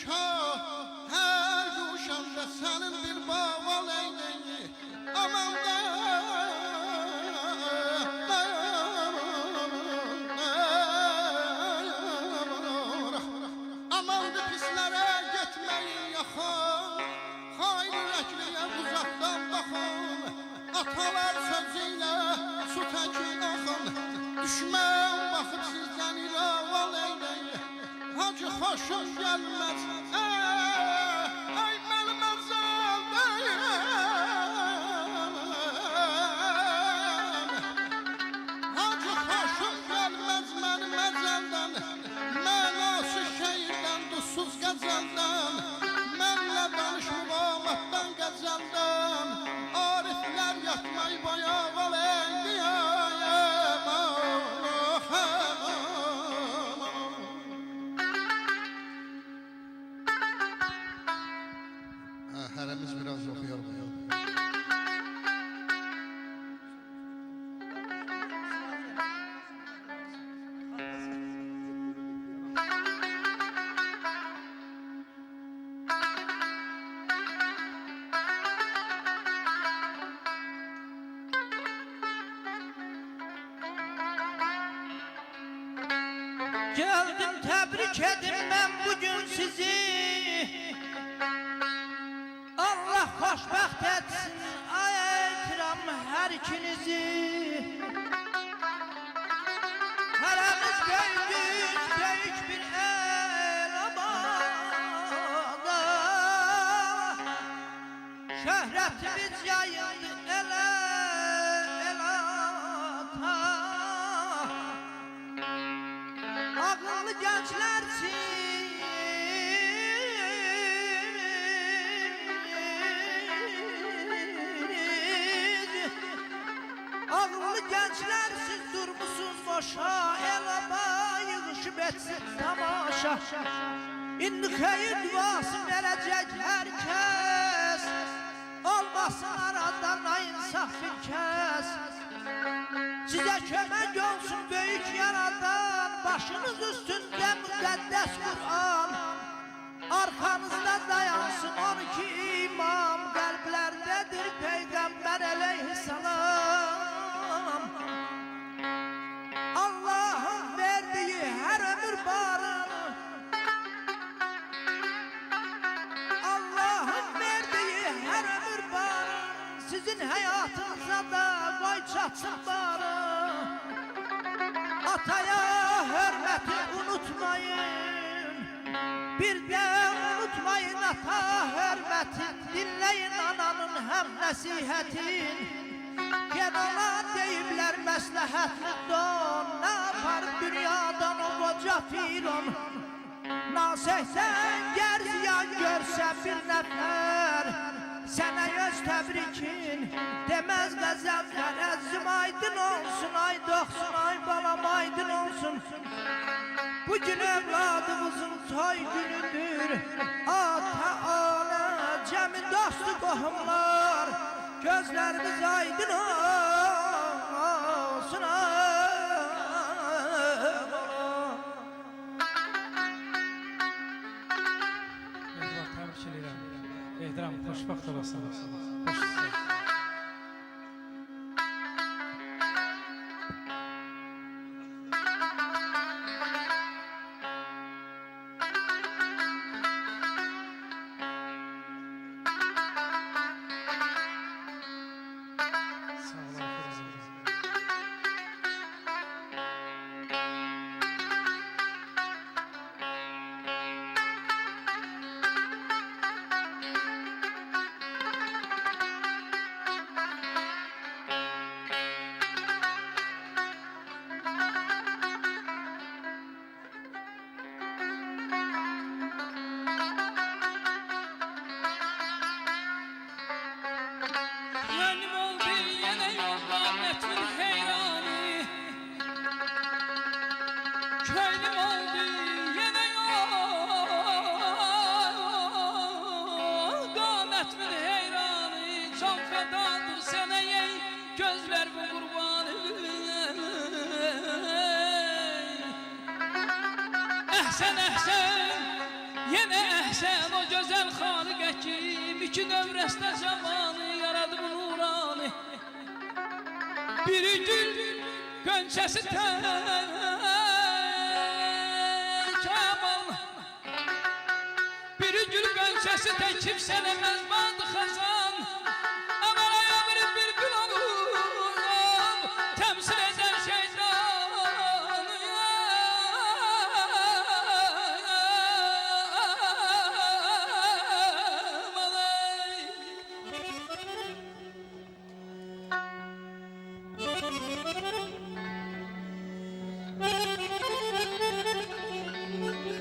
minlər yaşa Hər guşanda sənin bir baval eydin Aman da Amandı pislərə getməyin yaxın Hain ürəkliyə uzaqdan baxın Atalar sözüyle su təkin axın Düşmən Hacı xoşum Geldim tebrik edin ben bugün sizi. Allah hoşbaxt etsin ay ekram her ikinizi tamaşa İndi xeyir duası verecek herkes. Olmasın aradan insaf bir kez Size kömək olsun böyük yaradan. Başınız üstünde müqəddəs Kur'an Arkanızda dayansın 12 imam. Qəlblərdədir Peyğəmbər əleyhissalam Sizin hayatınıza da koy çatsın barın Ataya hürmeti unutmayın. Bir de unutmayın ata hürmetin Dinleyin ananın hem nasihatin Genala deyiblər məsləhətli don Nə yapar dünyadan o qoca firon? Nasihdən gər ziyan görsə bir nəfər Sənə öz təbrikin deməz qəzəmlər Əzim aydın olsun, ay doğsun, ay balam aydın olsun. Bugün evladımızın toy günüdür Ata, ana, cəmi dostu qohumlar Gözlərimiz aydın olsun Ehtiram, xoşbəxt olasınız. Köylüm oldu yine yol Qametmin heyranı Çok fedadır sənə ey Gözlər bu qurbanı Əhsən əhsən Yenə əhsən o gözəl xaliq əkim İki dövrəstə zamanı yaradı bu nuranı. Biri gül gönçəsi təkəmal təkib sənə məzbandı xəzan Əməl ayamır bir gül olur Təmsil edən şeytan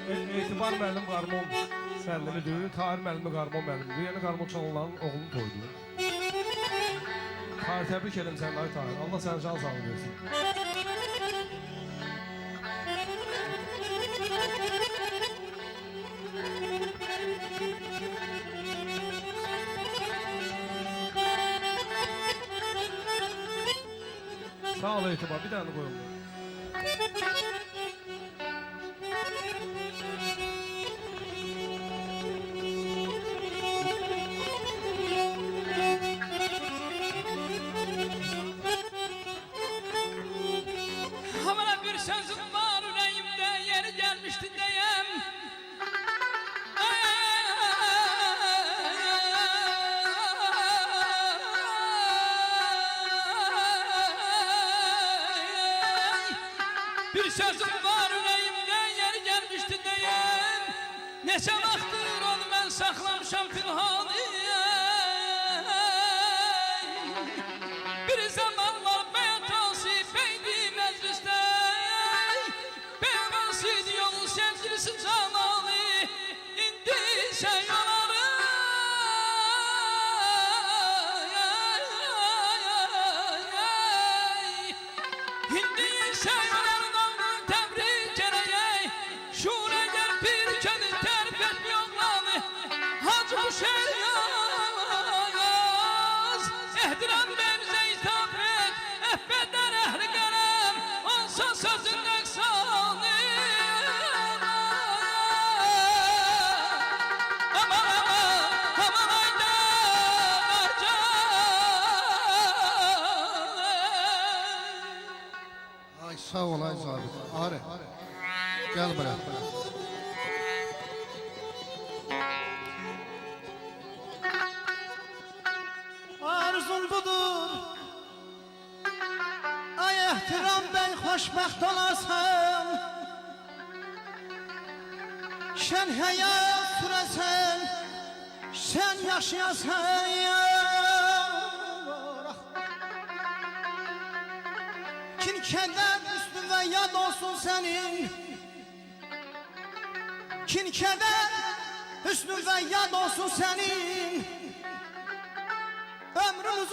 E- Etibar müəllim qarmon səndilidir, Tahir müəllim qarmon müəllimdir. Yəni qarmon çalınan oğlunu toydu. Tahir təbrik edirəm səni ay Tahir. Allah sənə can sağlığı versin. Sağ ol Etibar. Bir dənə qoyun.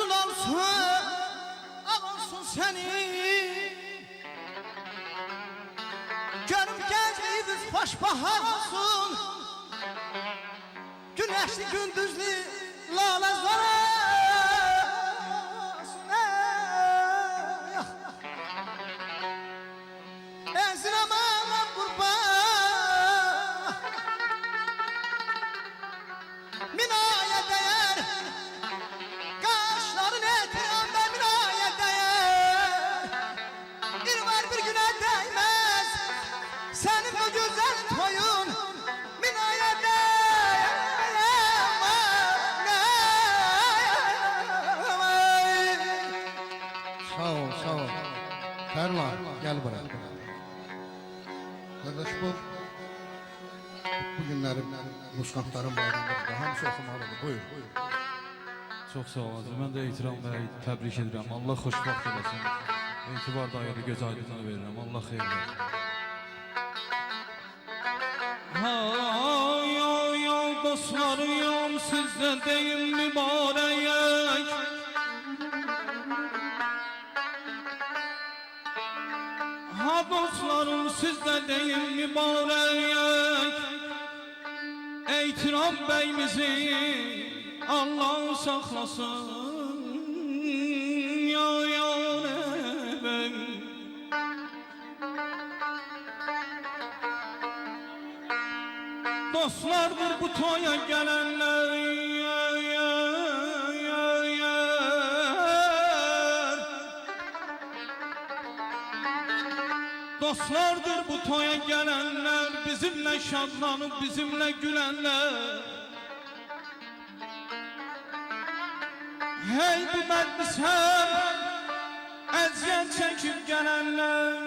Uzun olsun Al olsun senin Görüm gəncliyiz xoş bahar olsun. Güneşli gündüzlü lalə zarasın bugünlerin muskantların bayramlarında hamısı okumalıdır. Buyur. buyur. Çox sağ olun. Mən də ehtiram və təbrik edirəm. Allah xoşbəxt eləsin. Etibar dairə göz aydınlıq verirəm. Allah xeyir versin. Hay ay ay dostlarım sizə deyim mübarək. Ha dostlarım sizde değil mübarek Eytiram beyimizi Allah saklasın Ya ya bey Dostlardır bu toya gelenler Dostlardır bu toya gelenler Bizimle şadlanıp bizimle gülenler. Hey bu meclise Eziyet çekip gelenler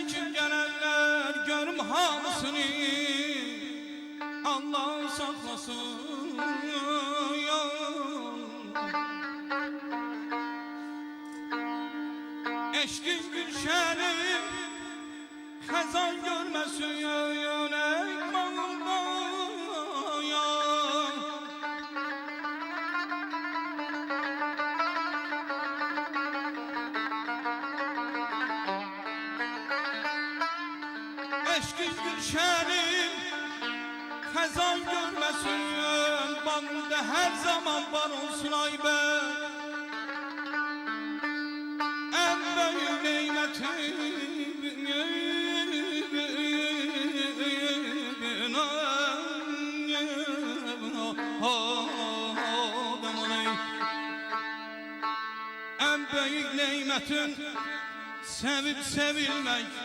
çekip gelenler Görüm hamısını Allah saklasın. Eşkin gülşeni Hazan görmesin Gülşeni Hazan görmesin Bağımda her zaman var olsun ay be En büyük nimetin En büyük nimetin sevip sevilmek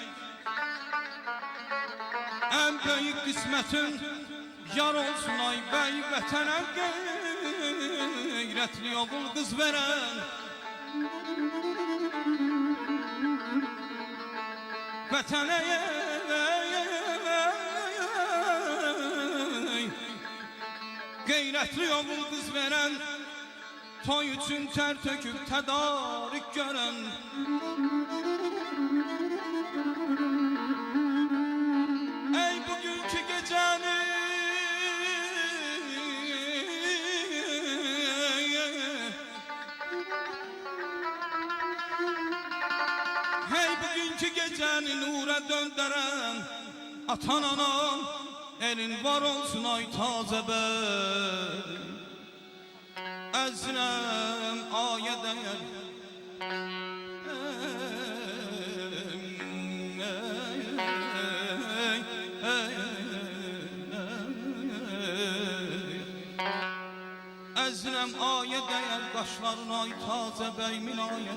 En büyük kısmetin yar olsun ay bey Vətənə qeyrətli oğul qız verən. Vətənə Qeyrətli oğul qız verən Toy üçün tər töküb tədarik görən Atan anam elin var olsun ay taze bey Əzrəm ayə dəyər Əzrəm ayə dəyər Qaşların ay tazə bəymin ayə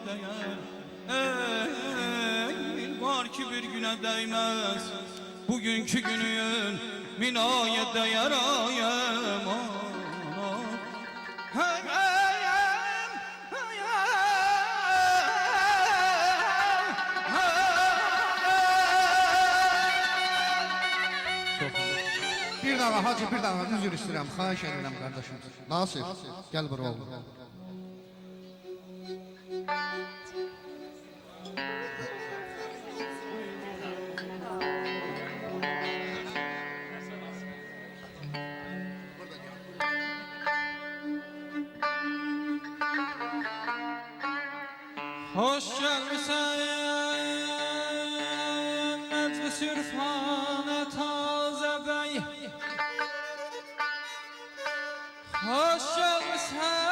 Ey, var ki bir günə dəyməz Bugünkü günün min ayə dəyər ayəm anam Hey, ayəm, Bir daha hacı bir daha üzr istəyirəm, xahiş edirəm qardaşım. Nasir, gəl bura oğlum. Hoş gelmişsin meclis ürfane taze bey. Hoş gelmişsin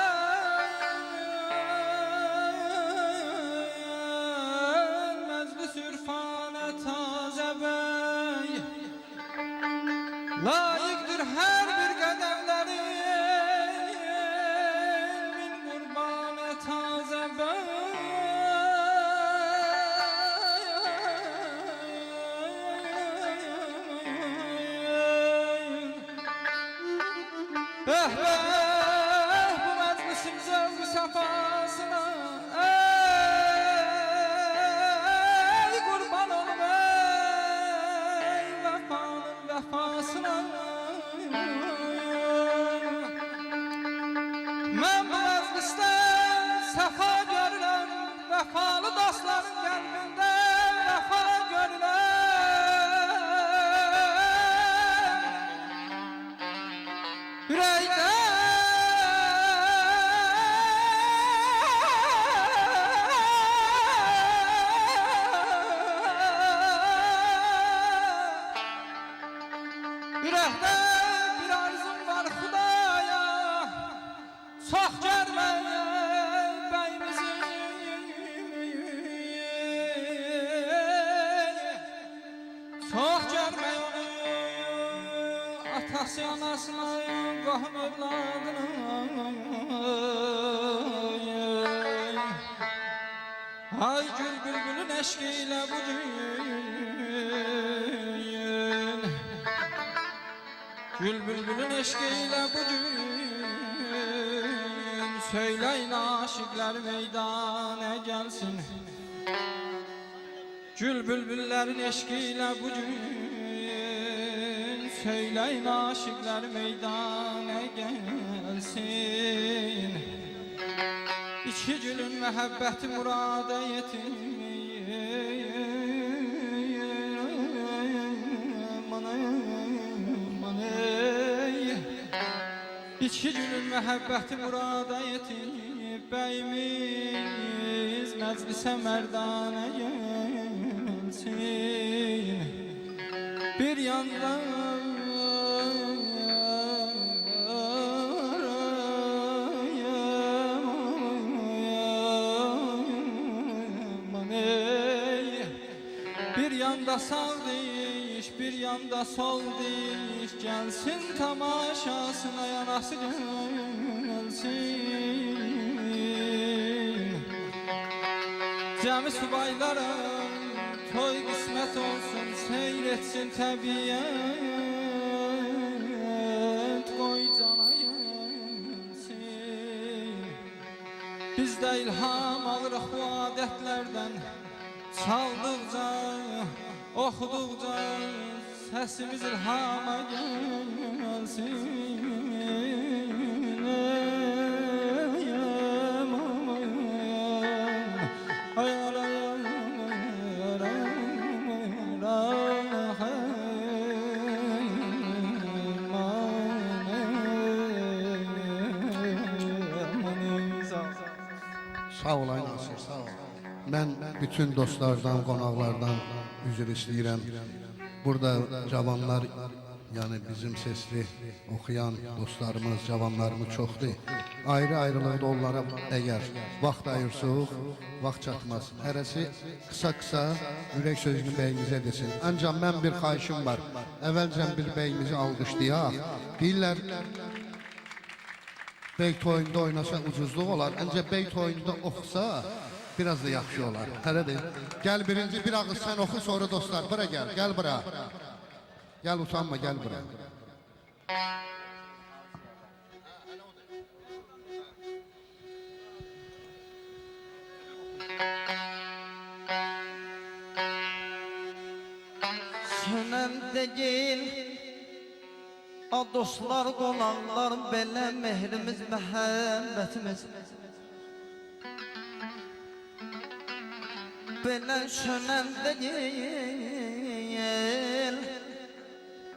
bülbülün eşkiyle bu gün. Söyleyin aşıklar meydana gelsin. Gül bülbüllerin eşkiyle bu gün. Söyleyin aşıklar meydana gelsin. İki gülün məhəbbəti murada yetir İki gülün məhəbbəti murada yetir Bəyimiz məclisə mərdanə gəlsin Bir yanda Bir yanda sağ bir yanda sol diş Gelsin tamaşasına yanası gelsin. Cəmi subaylara toy qismət olsun Seyretsin təbiyyət Qoy cana yensin Biz də ilham alırıq bu adətlərdən Çaldıqca, oxuduqca Səsimiz ilhama gəlsin Mən bütün dostlardan, qonaqlardan üzr istəyirəm. Burada cavanlar, yəni bizim sesli oxuyan dostlarımız, cavanlarımız çoxdur. Ayrı-ayrılıqda onlara əgər vaxt ayırsıq, vaxt çatmaz. Hərəsi qısa-qısa ürək sözünü bəyimizə desin. Ancaq mən bir xahişim var. Əvvəlcən bir bəyimizi alqışlayaq. Deyirlər, Beyt oyunda oynasa ucuzluq olar. Ancaq beyt oyunda oxusa biraz da yaxşı olar. Hələdir. Gəl birinci bir ağız sən oxu sonra dostlar bura gəl. Gəl bura. Gəl utanma gəl bura. Sönən deyil A dostlar, qonaqlar Belə mehrimiz, məhəbbətimiz Belə sönən deyil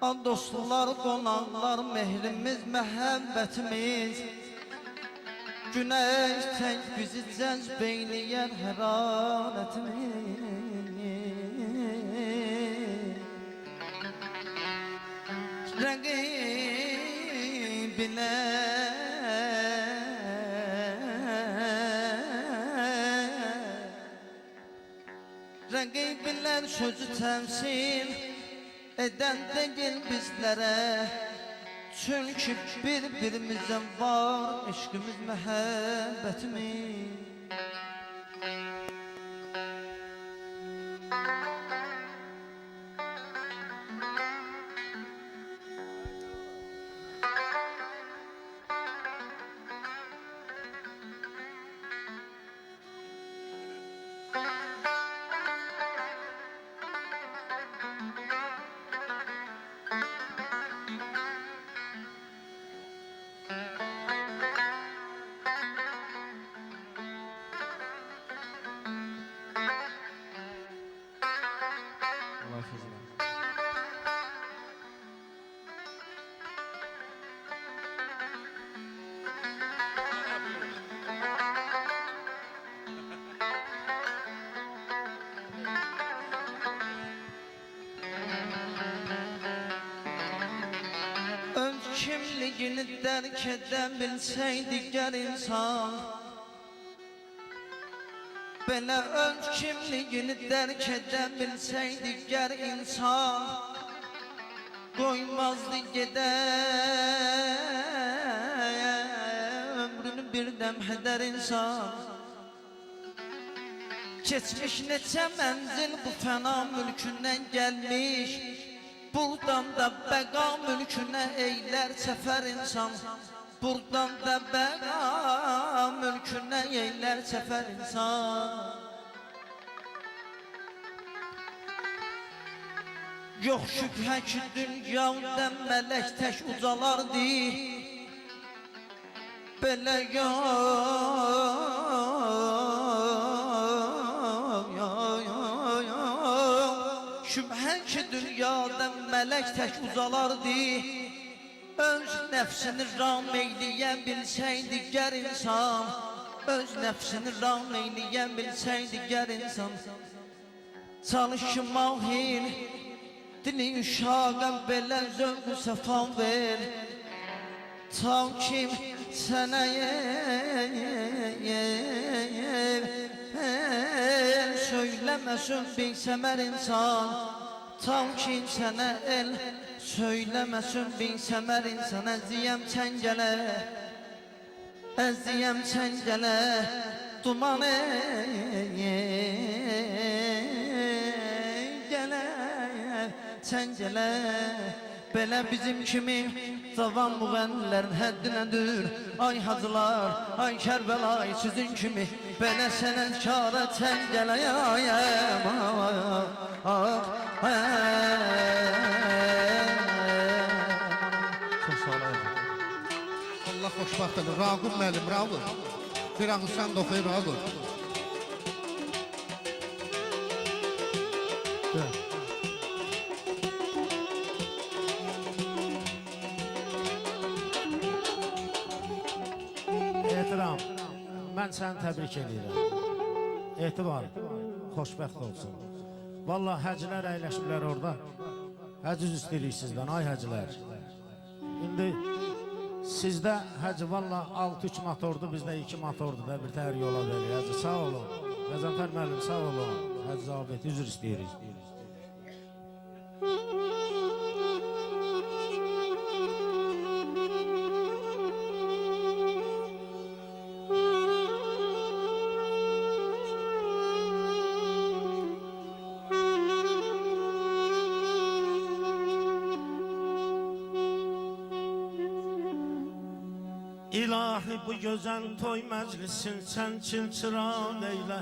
A dostlar, qonaqlar Mehrimiz, məhəbbətimiz. Güneş tek bizi cezbeyleyen heraretimiz Rakibine Rakibler sözü temsil eden değil bizlere. Çünkü birbirimize var aşkımız, muhabbetimiz kimligini dərk edebilseydi gər insan. Belə öz kimligini dərk edebilseydi gər insan. Qoymazdı gedər Ömrünü bir dəm hədər insan. Keçmiş neçə mənzil bu fəna mülkündən gəlmiş Buradan da bəqa mülkünə eylər səfər insan. Buradan da bəqa mülkünə eylər səfər insan. Yox şübhə ki dünyada mələk tək ucalardı Belə yox ki dünyada mələk tək ucalardı Öz nəfsini ram eyləyə bilsəydi gər insan. Öz nəfsini ram eyləyə bilsəydi gər insan. Çalış mahir Dili uşağa belə zövqü səfan ver. Ta kim sənə el Söyləməsin bir səmər insan Ta kim sənə el Söyləməsin bir səmər insan Əziyəm çəngələ Əziyəm çəngələ Duman gələ Çəngələ Belə bizim kimi Cavan müğənnilərin həddi nədir Ay hacılar, ay Kərbəlayı sizin kimi Belə sənətkara çəngələyəm Çox sağ olun. Allah xoşbaxt elə. Raqub müəllim, Raqub. Bir ağız sən də oxuyur Raqub. Ehtiram, mən səni təbrik edirəm. Etibar, xoşbəxt olsun. Vallahi həcilər əyləşiblər orada. Həc üz istəyirik sizdən, ay həcilər. İndi sizdə həc vallahi 6-3 motordur, bizdə 2 motordur da bir təhər yola verir. Həcı sağ olun. Qəzənfər müəllim sağ olun. Həc zabit, üzr istəyirik. İlahi bu gözəl toy məclisin sən çilçiran eylə.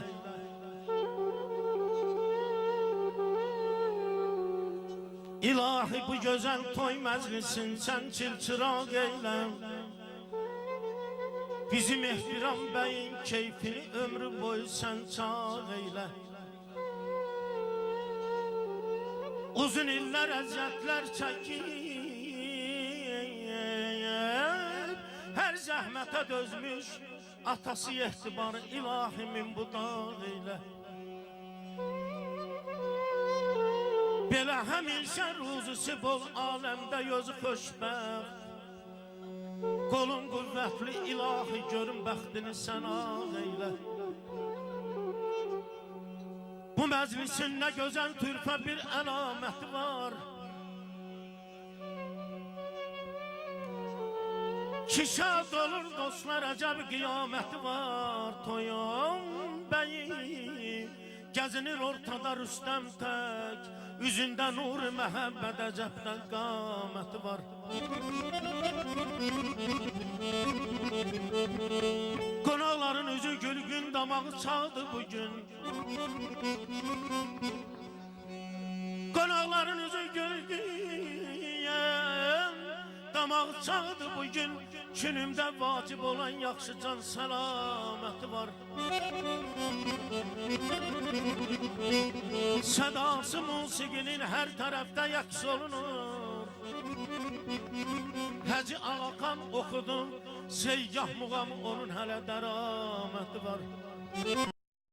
İlahi bu gözəl toy məclisin sən çilçiran eylə. Bizim ehtiram bəyin keyfini ömrü boyu sən çağ eylə. Uzun illər əziyyətlər çəkib Hər zəhmətə dözmüş Atası ehtibarı ilahimin bu dağ eylə Belə həmişə ruzusu bol aləmdə gözü xoşbəxt Qolun qüvvətli ilahi görün bəxtini sən ağ eylə. Bu məclisin nə gözəl türfə bir əlaməti var Ki şad olur dostlar əcəb qiyaməti var Toyun bəyi Gəzinir ortada Rüstəm tək Üzündə nur məhəbbət əcəbdən qaməti var. Qonaqların üzü gülgün damağı çaldı bugün Qonaqların üzü gülgün Damağı çaldı bugün Günümdə vacib olan yaxşı can səlaməti var. Sədası musiqinin hər tərəfdə yəks olunur. Həci Ağakan oxudum Seyyah muğam onun hələ dəraməti var